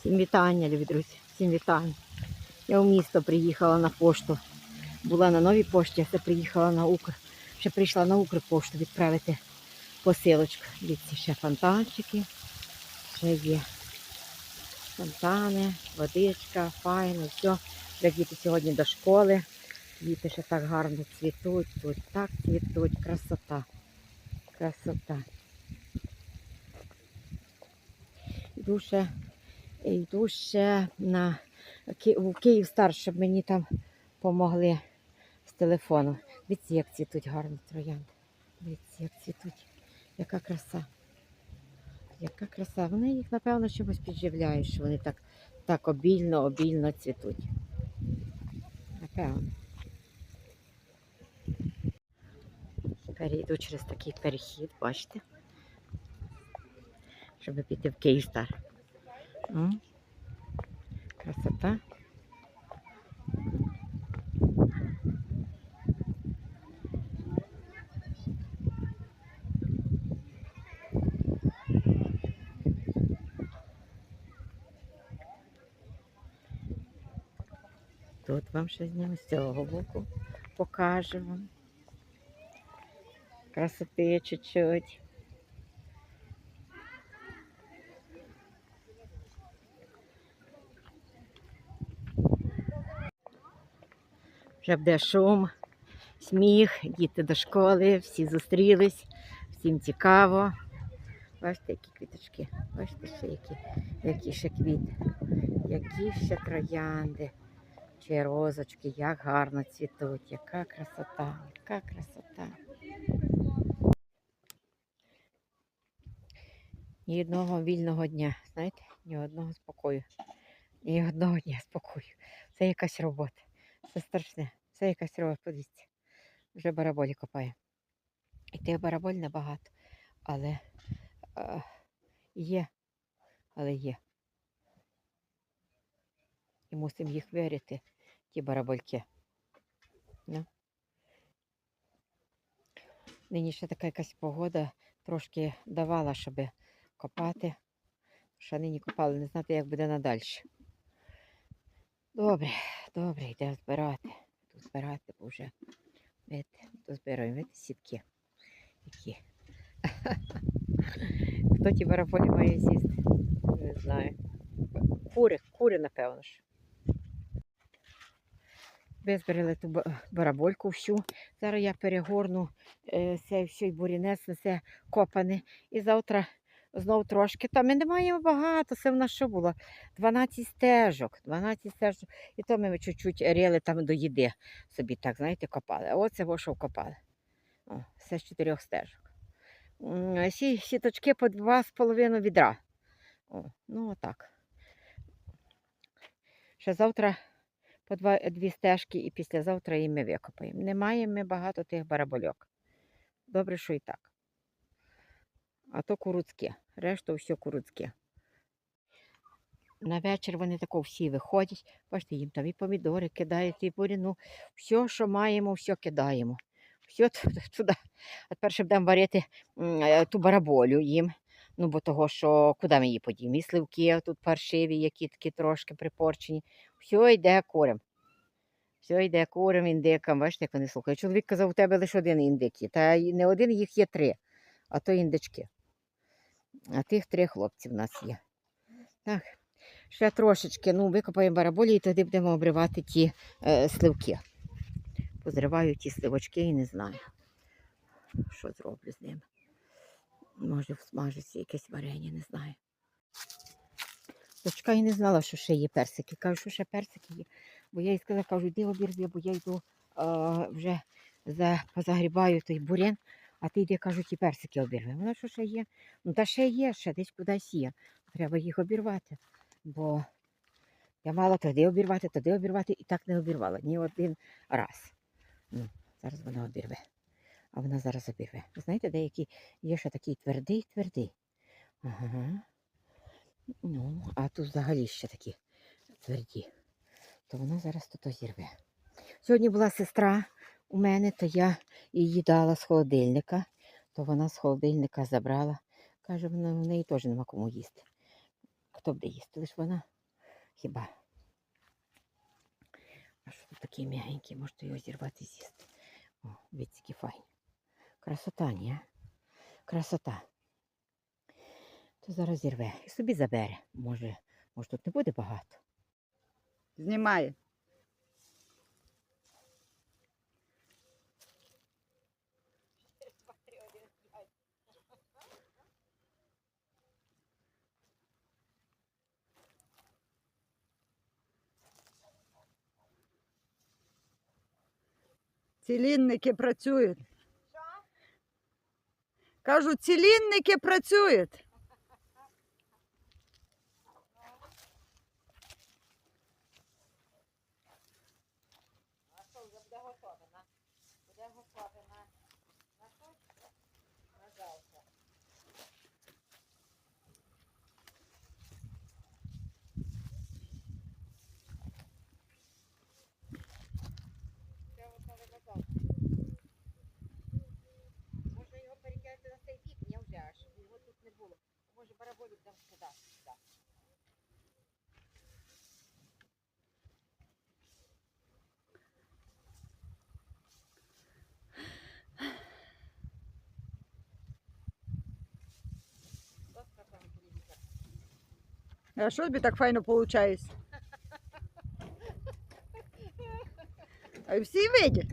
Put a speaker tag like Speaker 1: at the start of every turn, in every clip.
Speaker 1: Всім вітання, любі друзі, всім вітання. Я в місто приїхала на пошту. Була на новій пошті, а все приїхала на Укр. Ще прийшла на Укрпошту відправити посилочку. Дивіться, ще фонтанчики. Ще є фонтани, водичка, файно, все. Для діти сьогодні до школи. Діти ще так гарно цвітуть, тут так цвітуть, красота. Красота. Йду йду ще на у Київ стар, щоб мені там помогли з телефону. Дивіться, як цвітуть гарно троянди. Дивіться, як цвітуть. Яка краса. Яка краса. Вони їх, напевно, чимось підживляють, що вони так, так обільно, обільно цвітуть. Напевно. Перейду через такий перехід, бачите? Щоб піти в Київстар. Красота. Тут вам ще зніму з цього боку покажу вам. Красоти чуть-чуть. Вже буде шум, сміх, діти до школи, всі зустрілись, всім цікаво. Бачите, які квіточки, бачите, ще які, які ще квіти, які ще троянди чи розочки, як гарно цвітуть, яка красота, яка красота. Ні одного вільного дня, знаєте, ні одного спокою. Ні одного дня спокою. Це якась робота. Це страшне. Це якась робота. Подивіться. Вже бараболі копає. І тих бараболь небагато. Але е, є. Але є. І мусимо їх вирити, ті барабольки. Ну. Нині ще така якась погода трошки давала, щоб копати. Ще нині копали, не знати, як буде надальше. Добре, добре, йде збирати. Збирати, бо вже видите, видите, сітки. Які. Хто ті бараболі має з'їсти? Не знаю. Кури, кури, напевно ж. Визбирали ту барабольку всю. Зараз я перегорну е, цей бурінець, на це копане. І завтра знову трошки. Та ми не маємо багато, це в нас що було? 12 стежок. 12 стежок. І то ми чуть-чуть рили там до їди собі, так, знаєте, копали. А оце во що вкопали. О, все з чотирьох стежок. Сі сіточки по два з половиною відра. О, ну отак. Ще завтра по два, дві стежки і післязавтра і ми викопаємо. Не маємо ми багато тих барабольок. Добре, що і так. А то куруцьке. Решту все куруцьке. На вечір вони тако всі виходять. Бачите, їм там і помідори кидають, і буріну. Все, що маємо, все кидаємо. Все туди. А тепер ще будемо варити е, ту бараболю їм. Ну, бо того, що куди ми її подіємо? І сливки тут паршиві, які такі трошки припорчені. Все йде курям. Все йде курям, індикам. Бачите, як вони слухають. Чоловік казав, у тебе лише один індик. Та не один, їх є три, а то індички. А тих три хлопці в нас є. Так, ще трошечки, ну, викопаємо бараболі і тоді будемо обривати ті е, сливки. Позриваю ті сливочки і не знаю, що зроблю з ними. Може, всмажиться якесь варення, не знаю. Дочка і не знала, що ще є персики. Кажу, що ще персики є. Бо я їй сказала, кажу, йди обірви, бо я йду а, вже за, позагрібаю той бурян, а ти йди, кажу, ті персики обірви. Вона що ще є? Ну та ще є, ще десь кудись є. Треба їх обірвати. Бо я мала туди обірвати, туди обірвати і так не обірвала ні один раз. Ну, зараз вона обірве. А вона зараз обірве. Ви знаєте, деякі є ще такий твердий, твердий. Ага. Ну, а тут взагалі ще такі тверді. То вона зараз тут зірве. Сьогодні була сестра у мене, то я її дала з холодильника, то вона з холодильника забрала. Каже, в неї теж нема кому їсти. хто буде їсти? Лиш вона хіба. А що тут такий м'ягенький, можете його зірвати і з'їсти. О, які файні. Красота, ні? Красота. То зараз зірве і собі забере. Може, може тут не буде багато.
Speaker 2: Знімає. Цілінники працюють. Кажу, цілінники працюють.
Speaker 1: А що вже буде готовина? Буде готовина. На що? На завтра. Це готове на завтра. Може його перекинути на цей бік, я вже аж, його тут не було. Може бараболік там скидати сюди. Доска там телевізор.
Speaker 2: А що тобі так файно виходить? А всі видять.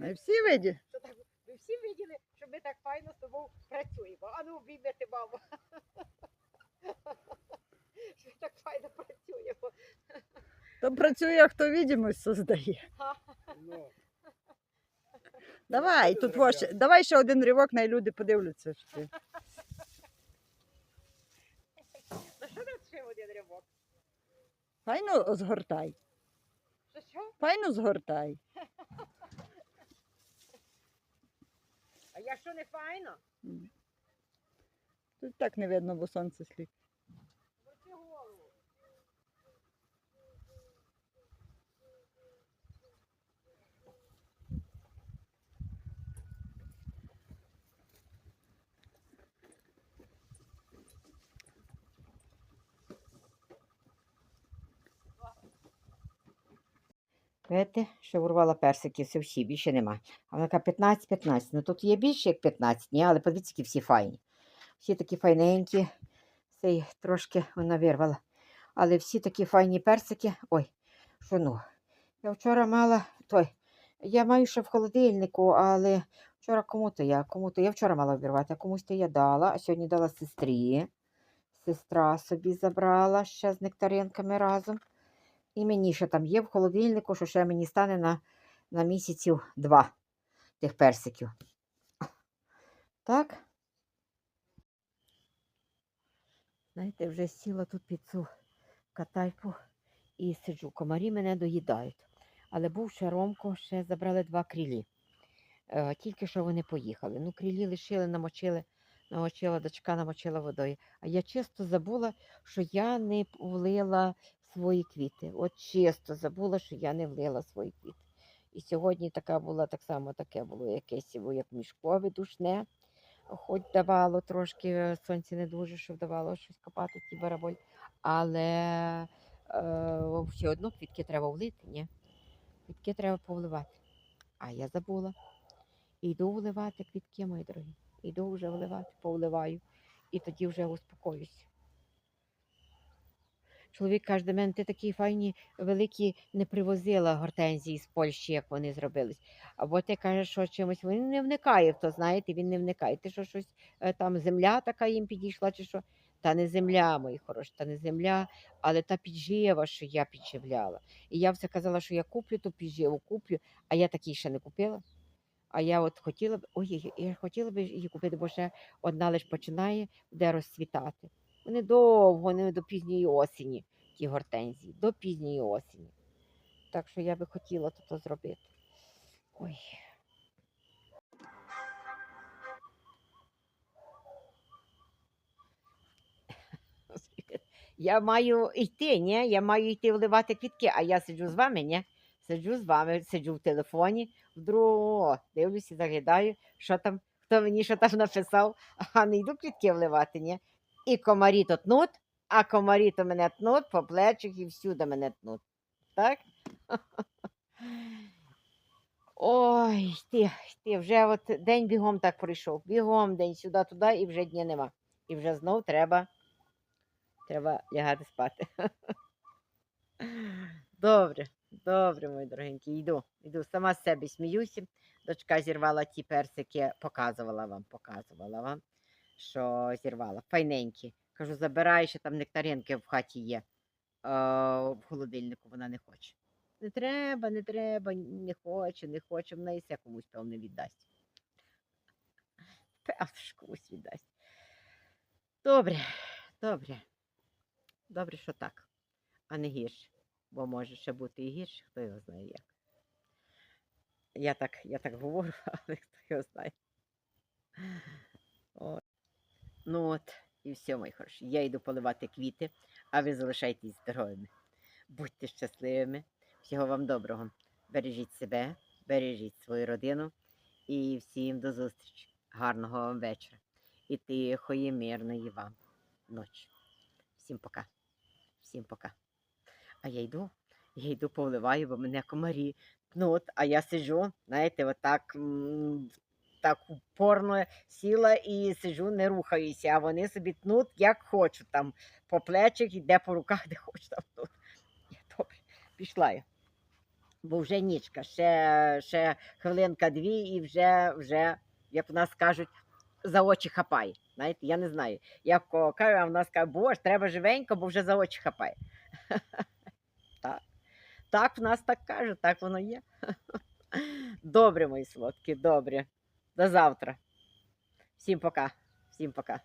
Speaker 2: А всі видять.
Speaker 1: Ви всі виділи, що ми так файно з тобою працюємо. А ну обіймете маму. Що так файно працюємо.
Speaker 2: То працює, а хто відомість создає. Давай, тут во давай ще один ривок, най люди подивляться. Що ти.
Speaker 1: Що тут ще один ривок?
Speaker 2: Файно згортай.
Speaker 1: Що що?
Speaker 2: Файно згортай.
Speaker 1: А я що не файно?
Speaker 2: Тут так не видно, бо сонце слід.
Speaker 1: Видите, що урвала персики, все всі, більше нема. А вона каже 15-15. Ну тут є більше, як 15, ні, але подивіться, які всі файні. Всі такі файненькі. Цей трошки вона вирвала. Але всі такі файні персики. Ой, що ну. Я вчора мала той. Я маю ще в холодильнику, але вчора кому-то я, кому-то я вчора мала обірвати, а комусь то я дала, а сьогодні дала сестрі. Сестра собі забрала ще з нектаринками разом. І мені ще там є в холодильнику, що ще мені стане на, на місяців два тих персиків. Так. Знаєте, вже сіла тут під цю катайку і сиджу. Комарі мене доїдають. Але був ще Ромко, ще забрали два крілі. Е, тільки що вони поїхали. Ну, крілі лишили, намочили, намочила дочка, намочила водою. А я чисто забула, що я не влила свої квіти. От чисто забула, що я не влила свої квіти. І сьогодні така була так само таке було якесь як мішкове душне. Хоч давало трошки е, сонце не дуже, щоб давало щось копати ті бараболь, але е, все одно квітки треба влити, ні? Квітки треба повливати. А я забула. Іду вливати квітки, мої дорогі. Іду вже вливати, повливаю. І тоді вже успокоюсь. Чоловік каже до мене, ти такі файні, великі не привозила гортензії з Польщі, як вони зробились. Або ти кажеш, що чимось він не вникає в то, знаєте, він не вникає. Ти що щось е, там земля така їм підійшла, чи що? Та не земля, мої хороші, та не земля, але та піджива, що я підживляла. І я все казала, що я куплю ту підживу, куплю, а я такий ще не купила. А я от хотіла б, ой, я хотіла б її купити, бо ще одна лиш починає, буде розцвітати. Вони довго, вони до пізньої осені, ті гортензії, до пізньої осені. Так що я би хотіла то зробити. Ой. Я маю йти, ні? Я маю йти вливати квітки, а я сиджу з вами, ні? Сиджу з вами, сиджу в телефоні, вдруг дивлюся, заглядаю, що там, хто мені що там написав, а не йду квітки вливати, ні? І комарі то тнуть, а комарі то мене тнуть, по плечах і всюди мене тнуть. Так? Ой, ти, ти, вже от день бігом так пройшов. Бігом день сюди-туди і вже дня нема. І вже знов треба, треба лягати спати. Добре, добре, мої дорогенькі, йду. Йду. Сама з себе сміюся. Дочка зірвала ті персики, показувала вам, показувала вам, що зірвала. Файненькі. Кажу, забирай, ще там нектаринки в хаті є. В холодильнику вона не хоче. Не треба, не треба, не хоче, не хоче. Вона і все комусь, певне, віддасть. Певно, ж комусь віддасть. Добре, добре. Добре, що так, а не гірше. Бо може ще бути і гірше, хто його знає як. Я так, я так говорю, але хто його знає. От. Ну от, і все, мої хороші. Я йду поливати квіти, а ви залишайтесь здоровими. Будьте щасливими. Всього вам доброго. Бережіть себе, бережіть свою родину і всім до зустрічі. Гарного вам вечора. І тихої, мирної вам ночі. Всім пока. Всім пока. А я йду, я йду повливаю, бо мене комарі тнуть, а я сиджу, знаєте, отак м, так упорно сіла і сиджу, не рухаюся, а вони собі тнуть, як хочуть, там по плечах і де по руках, де хочуть там тнуть. Я, Добре, пішла я. Бо вже нічка, ще, ще хвилинка дві, і вже, вже, як в нас кажуть, за очі хапає. Знаєте, я не знаю. Я в кого кажу, а в нас каже, боже, треба живенько, бо вже за очі хапає. Так. Так в нас так кажуть, так воно є. Добре, мої солодкі, добре. До завтра. Всім пока. Всім пока.